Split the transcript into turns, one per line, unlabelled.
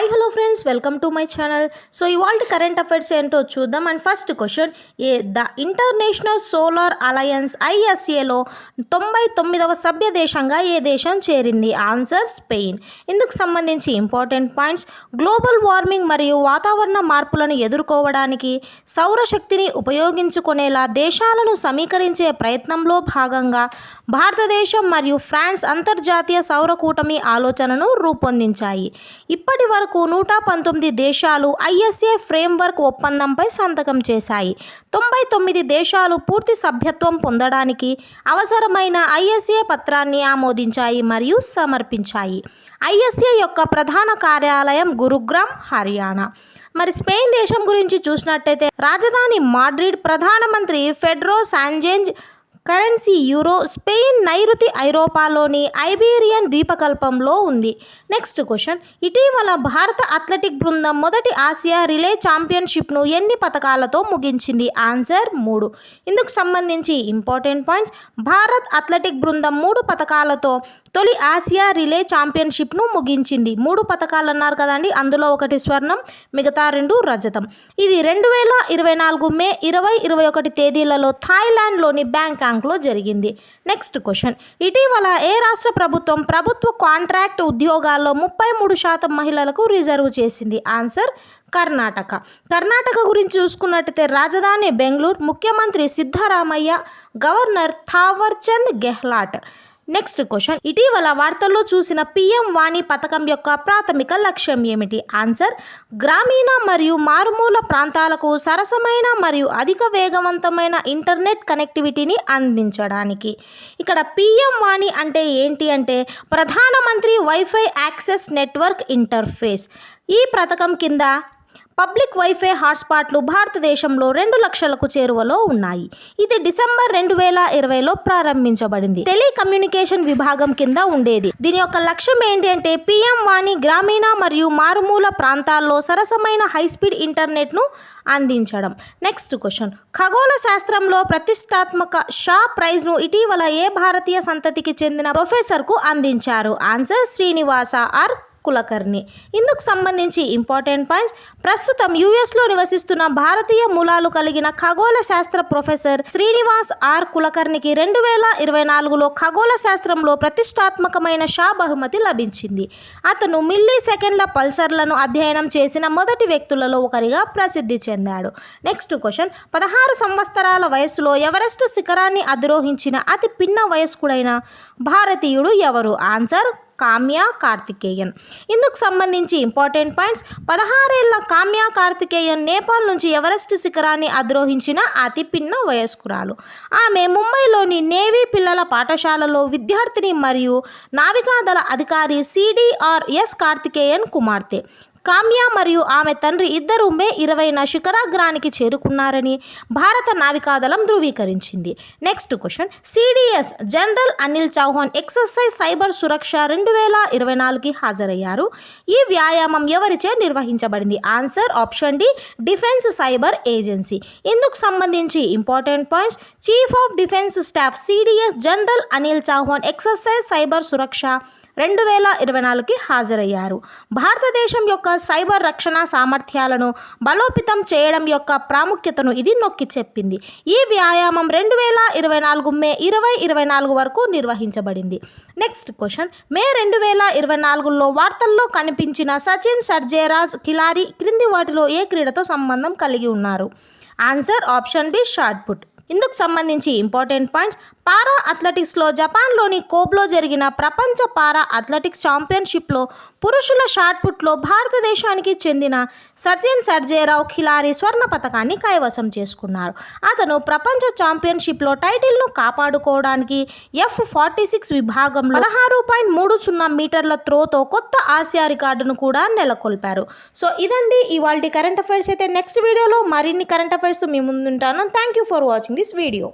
Hi hello friends welcome to my channel so ఇవాళ current affairs ఏంటో చూద్దాం. And first question A the international solar alliance ఐఎస్ఏలో తొంభై తొమ్మిదవ సభ్య దేశంగా ఏ దేశం చేరింది? ఆన్సర్ స్పెయిన్ ఇందుకు సంబంధించి ఇంపార్టెంట్ పాయింట్స్ గ్లోబల్ వార్మింగ్ మరియు వాతావరణ మార్పులను ఎదుర్కోవడానికి సౌరశక్తిని ఉపయోగించుకునేలా దేశాలను సమీకరించే ప్రయత్నంలో భాగంగా భారతదేశం మరియు ఫ్రాన్స్ అంతర్జాతీయ సౌర కూటమి ఆలోచనను రూపొందించాయి. ఇప్పటి వరకు నూట పంతొమ్మిది దేశాలు ఐఎస్ఏ ఫ్రేమ్వర్క్ ఒప్పందంపై సంతకం చేశాయి. తొంభై తొమ్మిది దేశాలు పూర్తి సభ్యత్వం పొందడానికి అవసరమైన ఐఎస్ఏ పత్రాన్ని ఆమోదించాయి మరియు సమర్పించాయి. ఐఎస్ఏ యొక్క ప్రధాన కార్యాలయం గురుగ్రామ్ హర్యానా. మరి స్పెయిన్ దేశం గురించి చూసినట్టయితే రాజధాని మాడ్రిడ్ ప్రధానమంత్రి ఫెడ్రో సాంజెంజ్ కరెన్సీ యూరో స్పెయిన్ నైరుతి ఐరోపాలోని ఐబీరియన్ ద్వీపకల్పంలో ఉంది. Next question. ఇటీవల భారత అథ్లెటిక్ బృందం మొదటి ఆసియా రిలే ఛాంపియన్షిప్ను ఎన్ని పథకాలతో ముగించింది? ఆన్సర్ మూడు. ఇందుకు సంబంధించి ఇంపార్టెంట్ పాయింట్స్. భారత్ అథ్లెటిక్ బృందం మూడు పథకాలతో తొలి ఆసియా రిలే ఛాంపియన్షిప్ను ముగించింది. మూడు పథకాలు అన్నారు కదండి. అందులో ఒకటి స్వర్ణం మిగతా రెండు రజతం. ఇది రెండు వేల ఇరవై నాలుగు మే ఇరవై ఇరవై ఒకటి తేదీలలో థాయిలాండ్లోని బ్యాంకులో జరిగింది. Next question. ఇటీవల ఏ రాష్ట్ర ప్రభుత్వం ప్రభుత్వ కాంట్రాక్ట్ ఉద్యోగాల్లో ముప్పై మూడు శాతం మహిళలకు రిజర్వ్ చేసింది? ఆన్సర్ కర్ణాటక. కర్ణాటక గురించి చూసుకున్నట్టయితే రాజధాని బెంగళూరు ముఖ్యమంత్రి Siddaramaiah governor Thaawarchand Gehlot. Next question ఇటీవల వార్తల్లో చూసిన పిఎం వాణి పథకం యొక్క ప్రాథమిక లక్ష్యం ఏమిటి? ఆన్సర్ గ్రామీణ మరియు మారుమూల ప్రాంతాలకు సరసమైన మరియు అధిక వేగవంతమైన ఇంటర్నెట్ కనెక్టివిటీని అందించడానికి. ఇక్కడ పిఎం వాణి అంటే ఏంటి అంటే ప్రధానమంత్రి వైఫై యాక్సెస్ నెట్వర్క్ ఇంటర్ఫేస్ ఈ పథకం కింద పబ్లిక్ వైఫై హాట్స్పాట్లు భారతదేశంలో రెండు లక్షలకు చేరువలో ఉన్నాయి. ఇది డిసెంబర్ రెండు వేల ఇరవైలో ప్రారంభించబడింది. టెలికమ్యూనికేషన్ విభాగం కింద ఉండేది. దీని యొక్క లక్ష్యం ఏంటంటే పిఎం వాణి గ్రామీణ మరియు మారుమూల ప్రాంతాల్లో సరసమైన హైస్పీడ్ ఇంటర్నెట్ను అందించడం. Next question. ఖగోళ శాస్త్రంలో ప్రతిష్టాత్మక షా ప్రైజ్ను ఇటీవల ఏ భారతీయ సంతతికి చెందిన ప్రొఫెసర్కు అందించారు? Answer Srinivasa R Kulkarni. ఇందుకు సంబంధించి ఇంపార్టెంట్ పాయింట్స్. ప్రస్తుతం యుఎస్లో నివసిస్తున్న భారతీయ మూలాలు కలిగిన ఖగోళ శాస్త్ర ప్రొఫెసర్ శ్రీనివాస్ ఆర్ కులకర్ణికి రెండు వేల ఇరవై నాలుగులో ఖగోళ శాస్త్రంలో ప్రతిష్టాత్మకమైన షా బహుమతి లభించింది. అతను మిల్లీ సెకండ్ల పల్సర్లను అధ్యయనం చేసిన మొదటి వ్యక్తులలో ఒకరిగా ప్రసిద్ధి చెందాడు. Next question. పదహారు సంవత్సరాల వయసులో ఎవరెస్ట్ శిఖరాన్ని అధిరోహించిన అతి పిన్న వయస్కుడైన భారతీయుడు ఎవరు? ఆన్సర్ కామ్య కార్తికేయన్. ఇందుకు సంబంధించి ఇంపార్టెంట్ పాయింట్స్. పదహారేళ్ళ కామ్య కార్తికేయన్ నేపాల్ నుంచి ఎవరెస్ట్ శిఖరాన్ని అధిరోహించిన అతి పిన్న వయస్కురాలు. ఆమె ముంబైలోని నేవీ పిల్లల పాఠశాలలో విద్యార్థిని మరియు నావికాదళ అధికారి సిడిఆర్ఎస్ కార్తికేయన్ కుమార్తె. కామ్య మరియు ఆమె తండ్రి ఇద్దరు మే ఇరవైన శిఖరాగ్రానికి చేరుకున్నారని భారత నావికాదళం ధృవీకరించింది. Next question CDS general Anil Chauhan exercise cyber Suraksha రెండు వేల ఇరవై నాలుగుకి హాజరయ్యారు. ఈ వ్యాయామం ఎవరిచే నిర్వహించబడింది? Answer option D defence cyber agency ఇందుకు సంబంధించి important points chief of defence staff CDS general Anil Chauhan exercise cyber Suraksha రెండు వేల ఇరవై నాలుగుకి హాజరయ్యారు. భారతదేశం యొక్క సైబర్ రక్షణ సామర్థ్యాలను బలోపేతం చేయడం యొక్క ప్రాముఖ్యతను ఇది నొక్కి చెప్పింది. ఈ వ్యాయామం రెండు వేల ఇరవై నాలుగు మే ఇరవై ఇరవై నాలుగు వరకు నిర్వహించబడింది. Next question. మే రెండు వేల ఇరవై నాలుగులో వార్తల్లో కనిపించిన సచిన్ సర్జేరాజ్ కిలారి క్రింది వాటిలో ఏ క్రీడతో సంబంధం కలిగి ఉన్నారు? Answer option B shot put. ఇందుకు సంబంధించి ఇంపార్టెంట్ పాయింట్స్. పారా అథ్లెటిక్స్లో జపాన్లోని కోబ్లో జరిగిన ప్రపంచ పారా అథ్లెటిక్స్ ఛాంపియన్షిప్లో పురుషుల షాట్ పుట్లో భారతదేశానికి చెందిన సర్జన్ సర్జేరావు ఖిలారి స్వర్ణ పథకాన్ని కైవసం చేసుకున్నారు. అతను ప్రపంచ ఛాంపియన్షిప్లో టైటిల్ను కాపాడుకోవడానికి ఎఫ్ ఫార్టీ సిక్స్ విభాగంలో పదహారు పాయింట్ మూడు సున్నా మీటర్ల త్రోతో కొత్త ఆసియా రికార్డును కూడా నెలకొల్పారు. సో ఇదండి. ఇవాళ కరెంట్ అఫైర్స్ అయితే నెక్స్ట్ వీడియోలో మరిన్ని కరెంట్ అఫైర్స్ మీ ముందుంటాను. Thank you for watching. this video.